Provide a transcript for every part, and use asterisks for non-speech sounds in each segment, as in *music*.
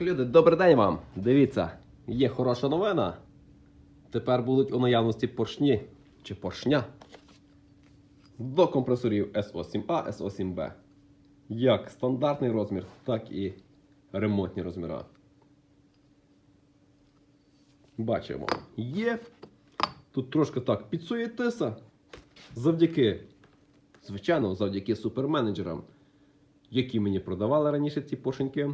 Люди, добрий день вам. Дивіться, є хороша новина. Тепер будуть у наявності поршні чи поршня до компресорів SO7A, SO7B. Як стандартний розмір, так і ремонтні розміри. Бачимо, є. Тут трошки так підсуєтися. Завдяки, звичайно, завдяки суперменеджерам, які мені продавали раніше ці поршеньки.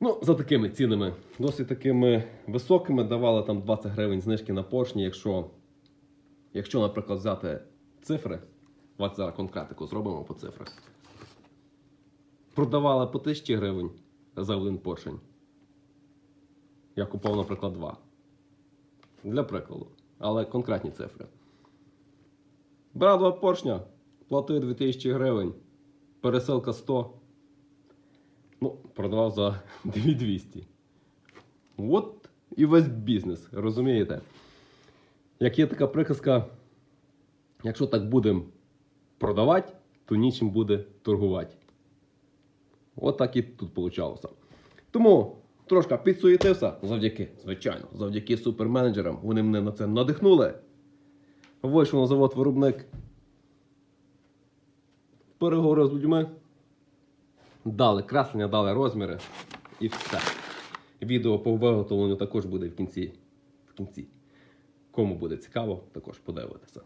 Ну, за такими цінами, досить такими високими, давали там 20 гривень знижки на поршні, якщо, якщо наприклад, взяти цифри, давайте зараз конкретику зробимо по цифрах. Продавали по 1000 гривень за один поршень. Я купував, наприклад, два. Для прикладу. Але конкретні цифри. Брав два поршня, платив 2000 гривень, пересилка 100. Ну, продавав за *laughs* 2200. От і весь бізнес, розумієте? Як є така приказка, якщо так будемо продавати, то нічим буде торгувати. От так і тут вийшло. Тому трошки підсуєтився завдяки, звичайно, завдяки суперменеджерам. Вони мене на це надихнули. Вийшов на завод виробник. Переговори з людьми. Дали креслення, дали розміри і все. Відео по виготовленню також буде в кінці. В кінці. Кому буде цікаво, також подивитися.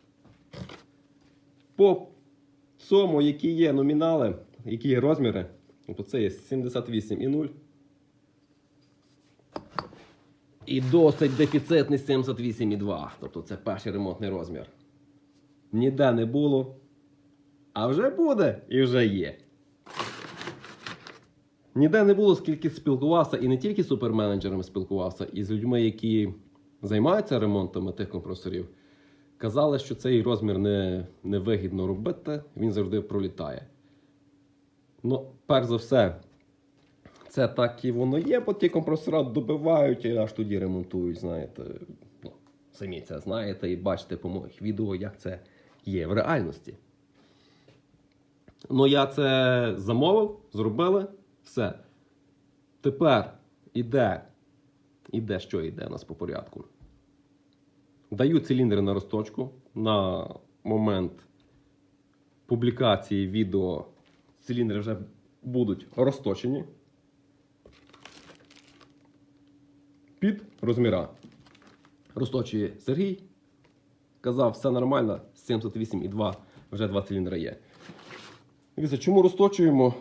По цьому, які є номінали, які є розміри, то це є 78,0. І досить дефіцитний 78,2. Тобто це перший ремонтний розмір. Ніде не було. А вже буде і вже є. Ніде не було, скільки спілкувався, і не тільки з суперменеджерами спілкувався, і з людьми, які займаються ремонтами тих компресорів. Казали, що цей розмір не, не робити, він завжди пролітає. Ну, перш за все, це так і воно є, бо ті компресора добивають і аж тоді ремонтують, знаєте. Ну, самі це знаєте і бачите по моїх відео, як це є в реальності. Ну, я це замовив, зробили, все. Тепер іде, іде, що йде у нас по порядку. Даю циліндри на розточку. На момент публікації відео циліндри вже будуть розточені. Під розміра. Розточує Сергій. Казав, все нормально, 78,2, вже два циліндри є. Дивіться, чому розточуємо?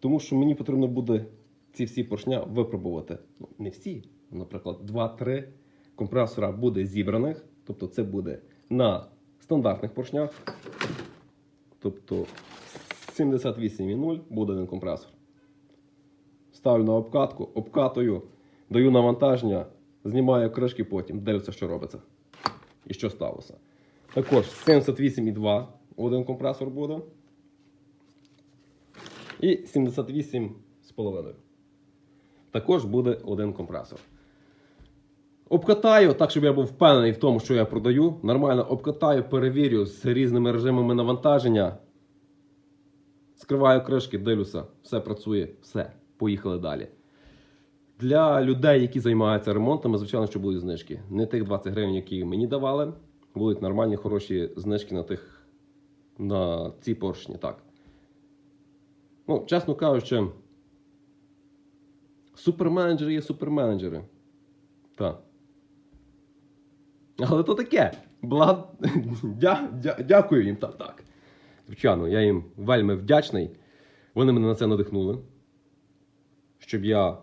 Тому що мені потрібно буде ці всі поршня випробувати. Ну, не всі, наприклад, 2-3 компресора буде зібраних. Тобто це буде на стандартних поршнях. Тобто 78,0 буде один компресор. Ставлю на обкатку, обкатую, даю навантаження, знімаю кришки потім, дивлюся, що робиться. І що сталося. Також 78,2 один компресор буде. І 78,5. Також буде один компресор. Обкатаю, так, щоб я був впевнений в тому, що я продаю. Нормально обкатаю, перевірю з різними режимами навантаження. Скриваю кришки, дивлюся, все працює, все, поїхали далі. Для людей, які займаються ремонтами, звичайно, що будуть знижки. Не тих 20 гривень, які мені давали, будуть нормальні, хороші знижки на тих на ці поршні. Так. Ну, чесно кажучи, суперменеджери є суперменеджери. Так. Але то таке. Бла... *laughs* Дя... Дя... Дякую їм так, так. Звичайно, я їм вельми вдячний. Вони мене на це надихнули. Щоб я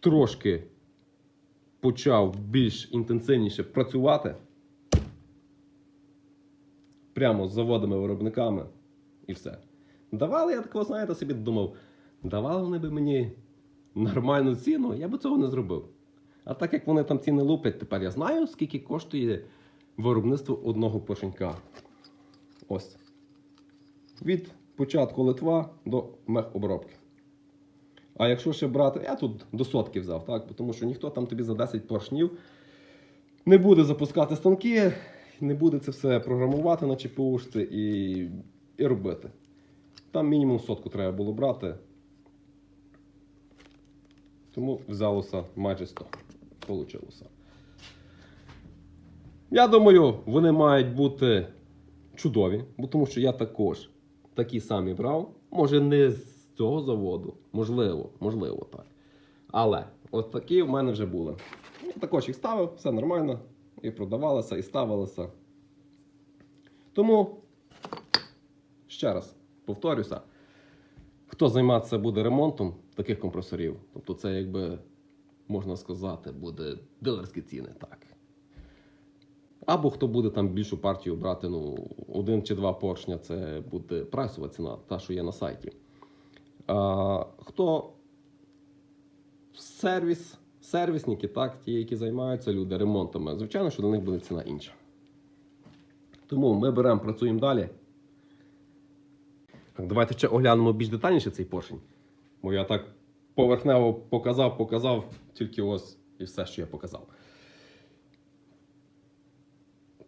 трошки почав більш інтенсивніше працювати. Прямо з заводами-виробниками і все. Давали, я такого, знаєте, собі думав, давали вони би мені нормальну ціну, я би цього не зробив. А так як вони там ціни луплять, тепер я знаю, скільки коштує виробництво одного поршенька. Ось. Від початку Литва до мехобробки. А якщо ще брати, я тут до сотки взяв, так? Тому що ніхто там тобі за 10 поршнів не буде запускати станки, не буде це все програмувати на ЧПУшці і, і робити. Там мінімум сотку треба було брати. Тому взялося майже 100. Получилося. Я думаю, вони мають бути чудові, бо тому що я також такі самі брав. Може, не з цього заводу, можливо, можливо, так. Але от такі в мене вже були. Я також їх ставив, все нормально. І продавалося, і ставилося. Тому, ще раз повторюся, хто займатися буде ремонтом таких компресорів, тобто це якби можна сказати, буде дилерські ціни, так. Або хто буде там більшу партію брати, ну, один чи два поршня, це буде прайсова ціна, та, що є на сайті. А, хто сервіс, сервісники, так, ті, які займаються люди ремонтами, звичайно, що для них буде ціна інша. Тому ми беремо, працюємо далі. Так, давайте ще оглянемо більш детальніше цей поршень. Бо я так поверхнево показав, показав, тільки ось і все, що я показав.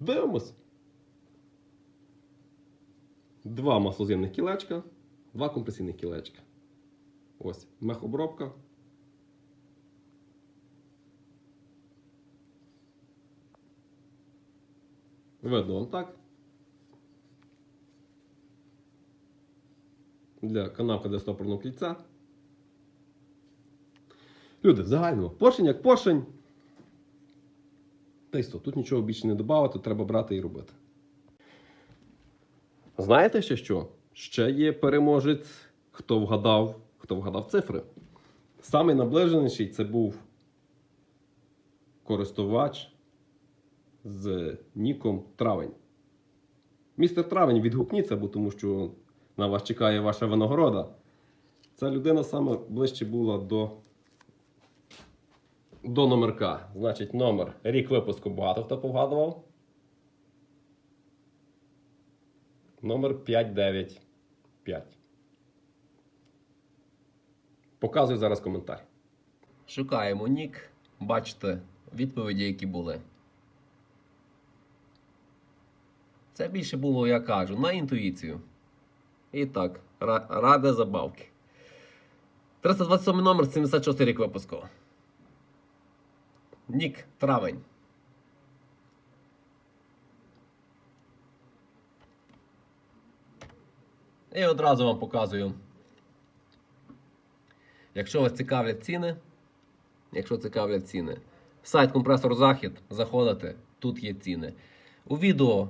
Дивимось. Два маслоз'ємних кілечка, два компресійних кілечка. Ось мехобробка. Видно вам так. Для канавка для стопорного кільця. Люди, в загальному, поршень як поршень. Та й що, тут нічого більше не додати, треба брати і робити. Знаєте ще що? Ще є переможець, хто вгадав, хто вгадав цифри. Самий наближеніший це був користувач з ніком Травень. Містер Травень, відгукніться, бо тому що на вас чекає ваша винагорода. Ця людина саме ближче була до, до номерка. Значить, номер, рік випуску багато хто повгадував. Номер 595. Показую зараз коментар. Шукаємо нік, бачите відповіді, які були. Це більше було, я кажу, на інтуїцію. І так, ра- рада забавки. 327 номер 76 рік випуску. Нік травень. І одразу вам показую. Якщо вас цікавлять ціни, якщо цікавлять ціни, сайт компресор Захід, заходите, тут є ціни. У відео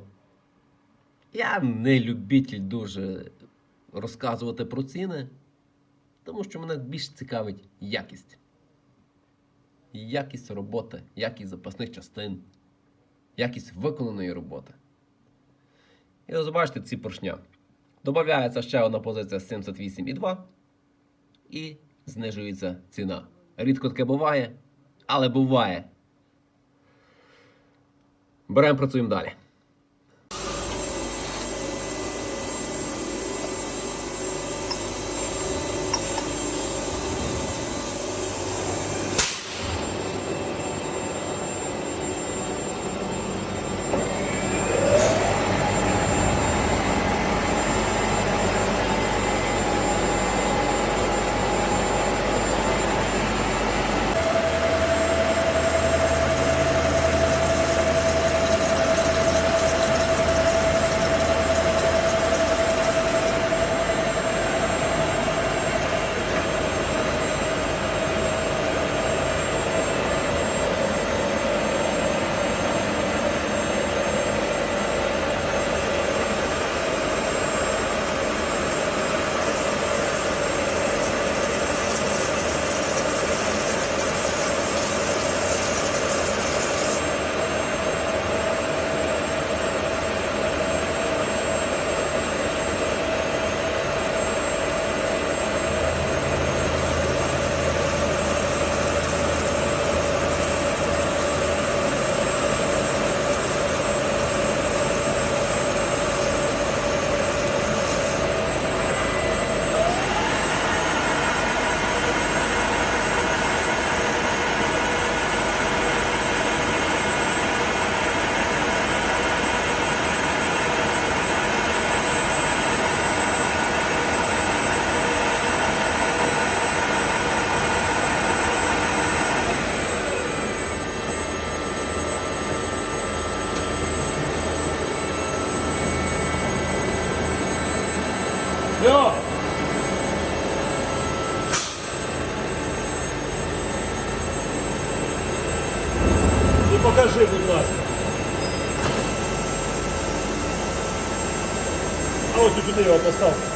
я не любитель дуже розказувати про ціни, тому що мене більше цікавить якість. Якість роботи, якість запасних частин, якість виконаної роботи. І ось бачите ці поршня. Додається ще одна позиція 78,2 і знижується ціна. Рідко таке буває, але буває. Беремо, працюємо далі. Ласка. А от і туди його постав.